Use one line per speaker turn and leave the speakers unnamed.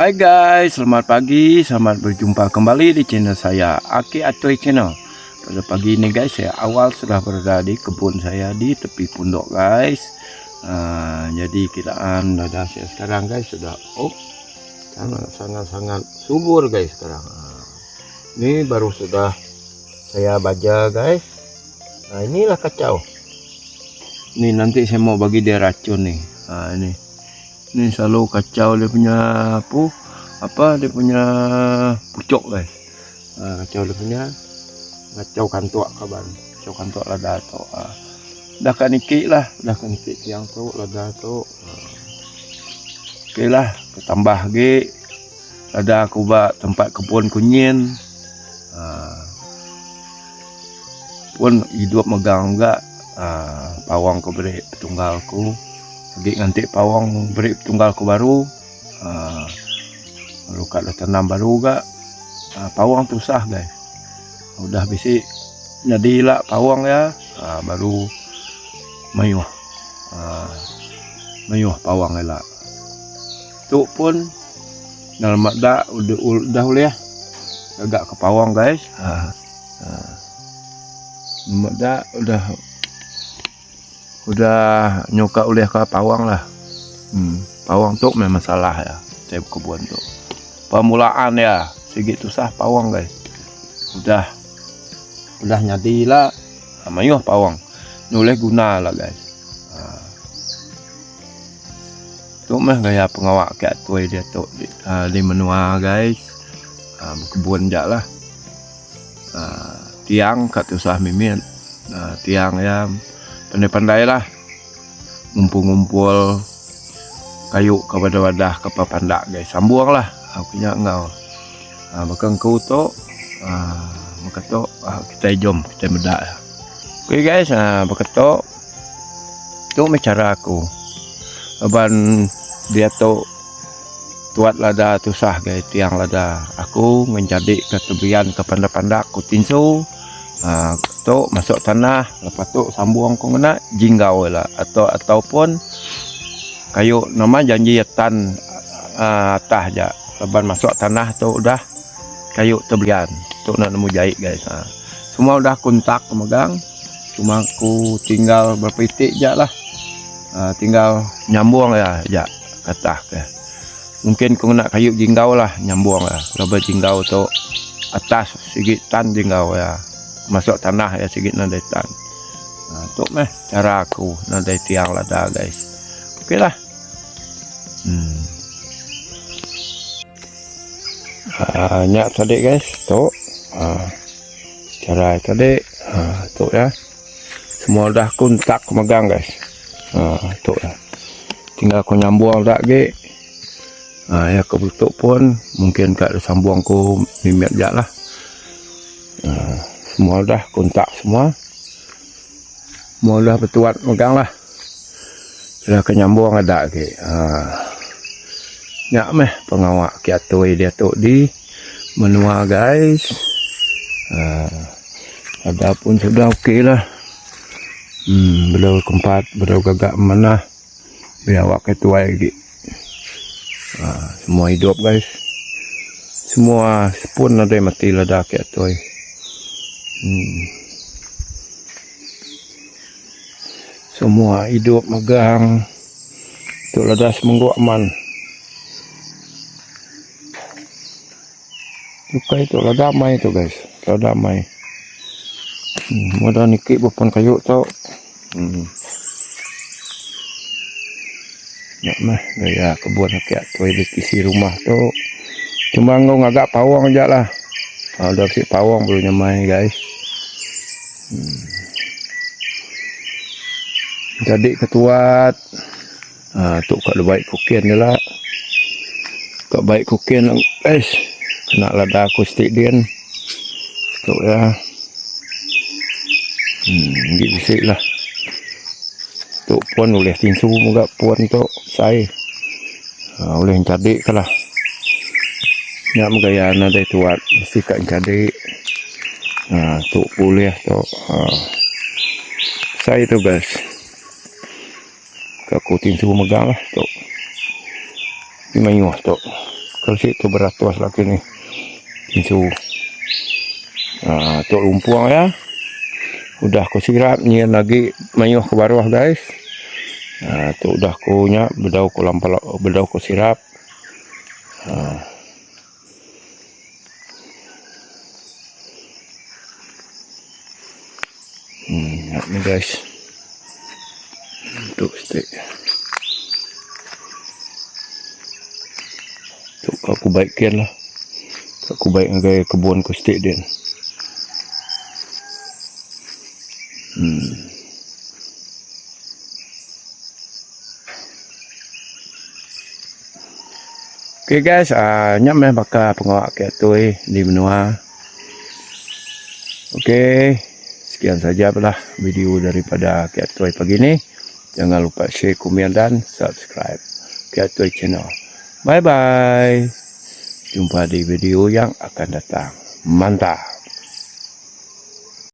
Hai guys, selamat pagi, selamat berjumpa kembali di channel saya Aki Atoy Channel. Pada pagi ini guys, saya awal sudah berada di kebun saya di tepi pondok guys. Ah, jadi kiraan dada saya sekarang guys sudah oh sangat sangat sangat subur guys sekarang. Ah, ini baru sudah saya baja guys. Nah inilah kacau. Ini nanti saya mau bagi dia racun nih. Ah ini ini selalu kacau dia punya apa apa dia punya pucuk guys ha, kacau dia punya kacau kantuk kaban kacau kantuk lada tu ha. dah kan nikik lah dah kan nikik tiang tu lada tu ha. okey lah tambah lagi lada aku buat tempat kebun kunyin ha. pun hidup megang juga ha. pawang ku beri ngantik pawang beri tunggal ku baru ha. baru kat dah tanam baru juga ha. pawang tu sah guys udah bisi jadilah pawang ya ha. baru mayuh ha. mayuh pawang elak tu pun dalam dak udah udah ya agak ke pawang guys. Ha. Dalam dak udah udah nyoka oleh ke pawang lah. Hmm, pawang tu memang salah ya saya kebun tu permulaan ya sedikit susah pawang guys. Udah. Udah lah mayuh pawang. Boleh guna lah guys. Ha. tu mah gaya pengawak kat tu dia tu di, ha, di menua guys. Ha, berkebun jak lah. Ha, tiang kat tu sah mimin. Ha, tiang ya pandai-pandai lah. Ngumpul-ngumpul kayu kepada wadah ke pandak guys sambung lah. Aku punya engkau. Ha, bahkan kau tu maka tu ha, kita jom kita bedak. Ok guys ha, maka tu macam aku. Aban dia tu tuat lada tu sah guys tiang lada. Aku menjadi ketebian ke pandak-pandak ku tinsu tu masuk tanah lepas tu sambung kau kena jinggau lah. Atau ataupun kayu nama janji tan uh, atas je. Lepas masuk tanah tu udah kayu terbelian tu nak nemu jahit guys. Ha. semua udah kontak megang cuma aku tinggal berpitik je lah. Ha, tinggal nyambung ya ya kata ke mungkin kau nak kayu jinggau lah nyambung lah. Lepas jinggau tu atas sikit tan jinggau ya masuk tanah ya sikit nadai tan. Nah, tu meh cara aku nadai tiang lada guys. Okey lah. Hmm. Banyak tadi guys, tu. Ha. Cara tadi, ha, tu ya. Semua dah kontak megang guys. Ha, tu ya. Tinggal aku nyambung ge. Ha, ya kebutuk pun mungkin kat sambung aku mimet jak lah. Ha semua dah kontak semua. Semua dah bertuat megang lah sudah kenyambung ada ke ha. nyak meh pengawak kiatoi dia tu di menua guys. Ha. ada pun sudah okey lah. Hmm, belum keempat belum gagak mana biar awak ketua lagi. Semua hidup guys. Semua pun ada mati ledak toy hmm. semua hidup megang tu ledas menggu aman Suka itu lah damai itu guys lah damai hmm, mudah nikik bukan kayu tau hmm. Ya mah gaya kebun rakyat tu di isi rumah tu. Cuma ngau agak pawang aja lah. Dah si pawang baru nyamai guys. Hmm. Jadi ketuat. Ah tu kat baik kukian dia lah. Kat baik kukian guys. Kena lada akustik dia. Tu ya. Hmm, gitu lah. Tu puan boleh tinsu juga puan tu saya. Ha, boleh cadik kalah. Ya gaya na day tuat mesti kat cadik. Ha, tu boleh tu. Saya tu guys. Aku tinsu megang lah tu. Ini mayuh tu. Kalau situ beratus lagi ni. Tinsu. Ha, tu lumpuang ya. Udah aku sirap ni lagi mayuh ke bawah guys. Nah, tu udah kunya bedau ku lampal bedau ku sirap. Nah. Hmm, ni guys. Untuk stick. Tu aku baikkan lah. Aku baik dengan kebun ku stick dia. Hmm. Okay guys, uh, nyam eh baka pengawak ke tu di benua. Okay, sekian saja lah video daripada Kiatoi pagi ini. Jangan lupa share, komen dan subscribe Kiatoi channel. Bye bye. Jumpa di video yang akan datang. Mantap.